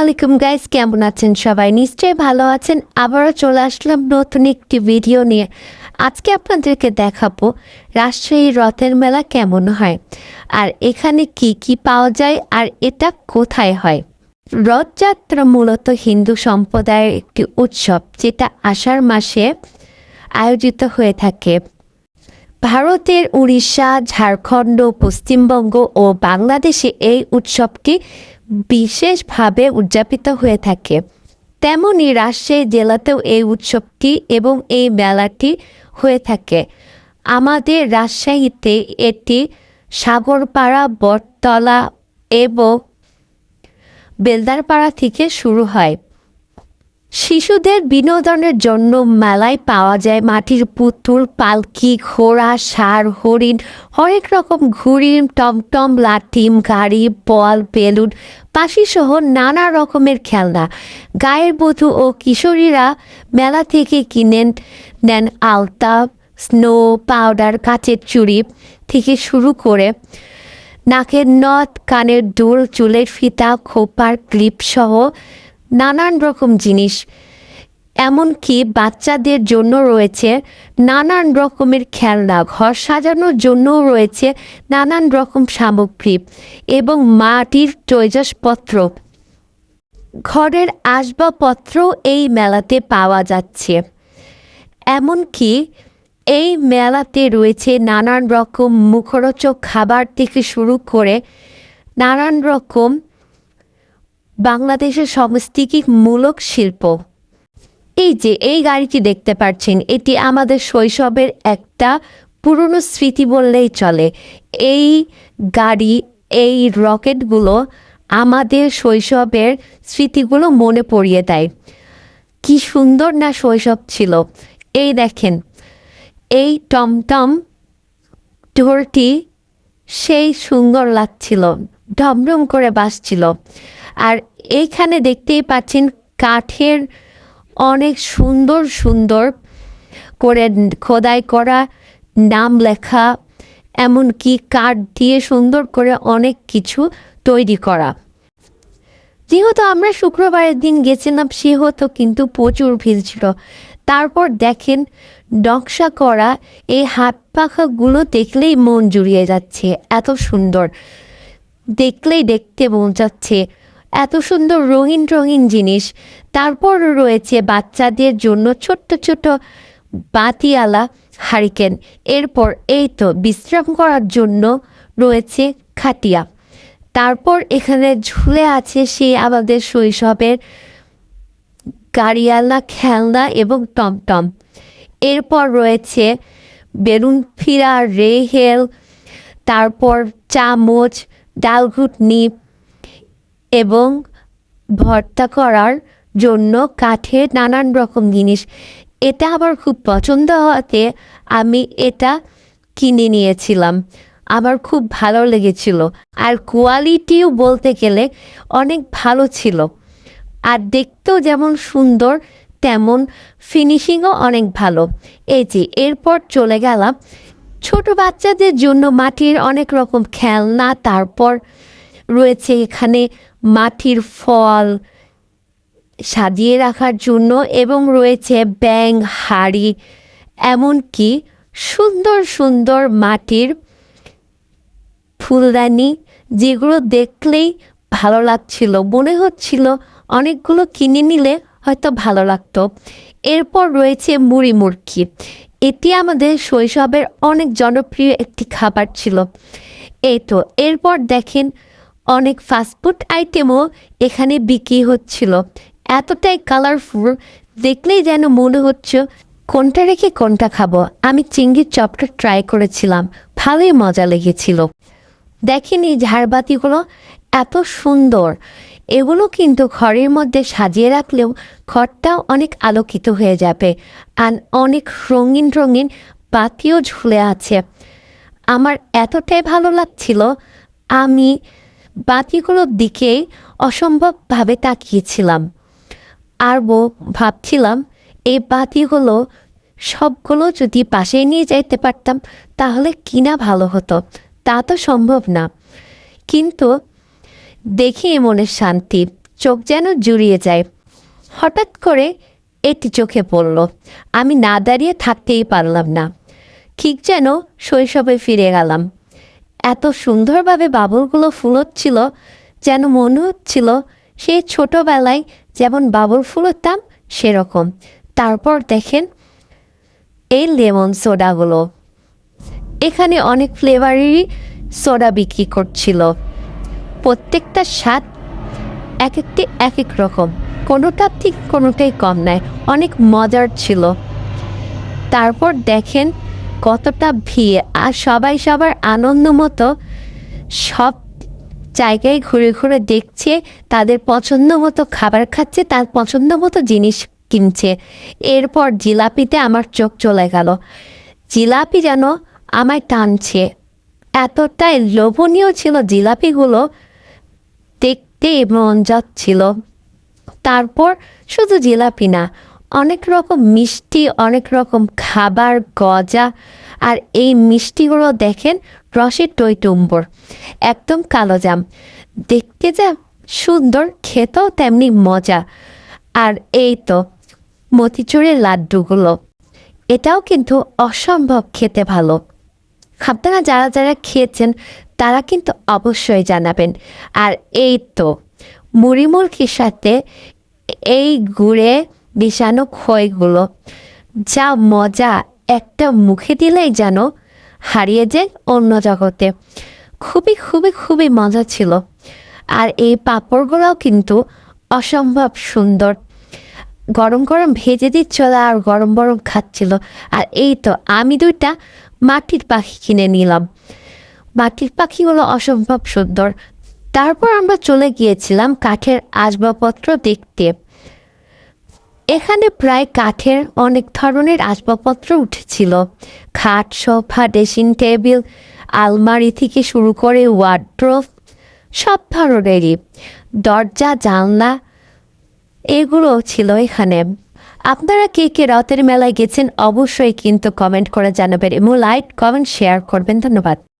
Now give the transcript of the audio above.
আলাইকুম গাইস কেমন আছেন সবাই? নিশ্চয়ই ভালো আছেন। আবারও চলে আসলাম নতুন একটি ভিডিও নিয়ে। আজকে আপনাদেরকে দেখাবো রাজশাহী রথের মেলা কেমন হয় আর এখানে কি কি পাওয়া যায় আর এটা কোথায় হয়। রথযাত্রা মূলত হিন্দু সম্প্রদায়ের একটি উৎসব যেটা আষাঢ় মাসে আয়োজিত হয়ে থাকে। ভারতের উড়িষ্যা, ঝাড়খণ্ড, পশ্চিমবঙ্গ ও বাংলাদেশে এই উৎসবটি বিশেষভাবে উদযাপিত হয়ে থাকে। তেমনই রাজশাহী জেলাতেও এই উৎসবটি এবং এই মেলাটি হয়ে থাকে। আমাদের রাজশাহীতে এটি সাগরপাড়া, বটতলা এবং বেলদারপাড়া থেকে শুরু হয়। শিশুদের বিনোদনের জন্য মেলায় পাওয়া যায় মাটির পুতুল, পালকি, ঘোড়া সার হরিণ, হরেক রকম ঘুড়ি টমটম লাঠিম গাড়ি, বল, বেলুন পাশিসহ নানা রকমের খেলনা। গায়ের বধূ ও কিশোরীরা মেলা থেকে কিনেন, নেন আলতা স্নো পাউডার, কাচের চুড়ি থেকে শুরু করে নাকের নথ, কানের দুল, চুলের ফিতা, খোপার ক্লিপ সহ নানান রকম জিনিস এমনকি বাচ্চাদের জন্য রয়েছে নানান রকমের খেলনা, ঘর সাজানোর জন্যও রয়েছে নানান রকম সামগ্রী এবং মাটির তৈজসপত্র ঘরের আসবাবপত্র এই মেলাতে পাওয়া যাচ্ছে। এমনকি এই মেলাতে রয়েছে নানান রকম মুখরোচক খাবার থেকে শুরু করে নানান রকম বাংলাদেশের মূলক শিল্প। এই যে, এই গাড়িটি দেখতে পাচ্ছেন, এটি আমাদের শৈশবের একটা পুরনো স্মৃতি বললেই চলে। এই গাড়ি, এই রকেটগুলো আমাদের শৈশবের স্মৃতিগুলো মনে পড়িয়ে দেয়। কি সুন্দর না শৈশব ছিল। এই দেখেন, এই টমটম ঢোলটি সেই সুন্দর লাগছিল, ঢমঢম করে বাসছিল আর এইখানে দেখতেই পাচ্ছেন কাঠের অনেক সুন্দর সুন্দর করে খোদাই করা নাম লেখা, এমনকি কাঠ দিয়ে সুন্দর করে অনেক কিছু তৈরি করা। যেহেতু আমরা শুক্রবারের দিন গেছিলাম, সেহেতু কিন্তু প্রচুর ভিড় ছিল। তারপর দেখেন, নকশা করা এই হাত পাখাগুলো দেখলেই মন জুড়িয়ে যাচ্ছে, এত সুন্দর। দেখলেই দেখতে মন যাচ্ছে এত সুন্দর রঙিন রঙিন জিনিস। তারপর রয়েছে বাচ্চাদের জন্য ছোট্ট ছোট বাতিওয়ালা হারিকেন। এরপর এই তো বিশ্রাম করার জন্য রয়েছে খাটিয়া। তারপর এখানে ঝুলে আছে সেই আমাদের শৈশবের গাড়িয়ালা খেলনা এবং টমটম। এরপর রয়েছে বেলুন ফিরা, রেহেল, তারপর চামচ, ডালঘুটনি এবং ভর্তা করার জন্য কাঠের নানান রকম জিনিস। এটা আমার খুব পছন্দ হওয়াতে আমি এটা কিনে নিয়েছিলাম। আমার খুব ভালো লেগেছিল। আর কোয়ালিটিও বলতে গেলে অনেক ভালো ছিল। আর দেখতেও যেমন সুন্দর, তেমন ফিনিশিংও অনেক ভালো। এই যে, এরপর চলে গেলাম ছোট বাচ্চাদের জন্য মাটির অনেক রকম খেলনা, তারপর রয়েছে এখানে মাটির ফল সাজিয়ে রাখার জন্য এবং রয়েছে ব্যাং হাড়ি, এমনকি সুন্দর সুন্দর মাটির ফুলদানি যেগুলো দেখলেই ভালো লাগছিল। মনে হচ্ছিল অনেকগুলো কিনে নিলে হয়তো ভালো লাগতো। এরপর রয়েছে মুড়ি মুরকি এটি আমাদের শৈশবের অনেক জনপ্রিয় একটি খাবার ছিল। এই তো, এরপর দেখেন অনেক ফাস্টফুড আইটেমও এখানে বিক্রি হচ্ছিল। এতটাই কালারফুল দেখলেই যেন মনে হচ্ছে কোনটা রেখে কোনটা খাব। আমি চিংড়ির চপটা ট্রাই করেছিলাম, ভালোই মজা লেগেছিল। দেখেন এই ঝাড়বাতিগুলো এত সুন্দর। এগুলো কিন্তু ঘরের মধ্যে সাজিয়ে রাখলেও ঘরটাও অনেক আলোকিত হয়ে যাবে আর অনেক রঙিন রঙিন বাতিও ঝুলে আছে। আমার এতটাই ভালো লাগছিল, আমি বাতিগুলোর দিকেই অসম্ভবভাবে তাকিয়েছিলাম। আর ভাবছিলাম, এই বাতিগুলো সবগুলো যদি পাশে নিয়ে যাইতে পারতাম, তাহলে কিনা ভালো হতো? তা তো সম্ভব না। কিন্তু দেখি মনের শান্তি, চোখ যেন জুড়িয়ে যায়। হঠাৎ করে এটি চোখে পড়ল, আমি না দাঁড়িয়ে থাকতেই পারলাম না। ঠিক যেন শৈশবে ফিরে গেলাম। এত সুন্দরভাবে বাবলগুলো ফুলোচ্ছিল, যেন মনে হচ্ছিল সে ছোটোবেলায় যেমন বাবল ফুলোতাম সেরকম। তারপর দেখেন এই লেমন সোডাগুলো। এখানে অনেক ফ্লেভারেরই সোডা বিক্রি করছিল। প্রত্যেকটা স্বাদ এক একটি, এক এক রকম। কোনোটা ঠিক, কোনোটাই কম নয়। অনেক মজার ছিল। তারপর দেখেন কতটা ভিড় আর সবাই সবার আনন্দ মতো সব জায়গায় ঘুরে ঘুরে দেখছে, তাদের পছন্দ মতো খাবার খাচ্ছে, তার পছন্দ মতো জিনিস কিনছে। এরপর জিলাপিতে আমার চোখ চলে গেল। জিলাপি যেন আমায় টানছে। এতটাই লোভনীয় ছিল জিলাপিগুলো দেখতে মন যাচ্ছিল। তারপর শুধু জিলাপি না অনেক রকম মিষ্টি, অনেক রকম খাবার, গজা। আর এই মিষ্টিগুলো দেখেন রসের টইটুম্বর একদম কালো জাম। দেখতে যা সুন্দর, খেতেও তেমনি মজা। আর এই তো মতিচুরের লাড্ডুগুলো, এটাও কিন্তু অসম্ভব খেতে ভালো। আপনারা যারা যারা খেয়েছেন, তারা কিন্তু অবশ্যই জানাবেন। আর এই তো মুড়ি মুরগির সাথে এই গুড়ে বিষানো খইগুলো যা মজা একটা মুখে দিলেই যেন হারিয়ে যায় অন্য জগতে। খুবই খুবই খুবই মজা ছিল। আর এই পাঁপড়গুলোও কিন্তু অসম্ভব সুন্দর। গরম গরম ভেজে দিচ্ছিল আর গরম গরম খাচ্ছিল। আর এই তো আমি দুইটা মাটির পাখি কিনে নিলাম। মাটির পাখিগুলো অসম্ভব সুন্দর। তারপর আমরা চলে গিয়েছিলাম কাঠের আসবাবপত্র দেখতে। এখানে প্রায় কাঠের অনেক ধরনের আসবাবপত্র উঠেছিল। খাট, সোফা, ড্রেসিং টেবিল, আলমারি থেকে শুরু করে ওয়ার্ড্রোভ সব ধরনেরই। দরজা, জানলা, এগুলো ছিল এখানে। আপনারা কে কে রথের মেলায় গেছেন অবশ্যই কিন্তু কমেন্ট করে জানাবেন এবং লাইক, কমেন্ট, শেয়ার করবেন। ধন্যবাদ।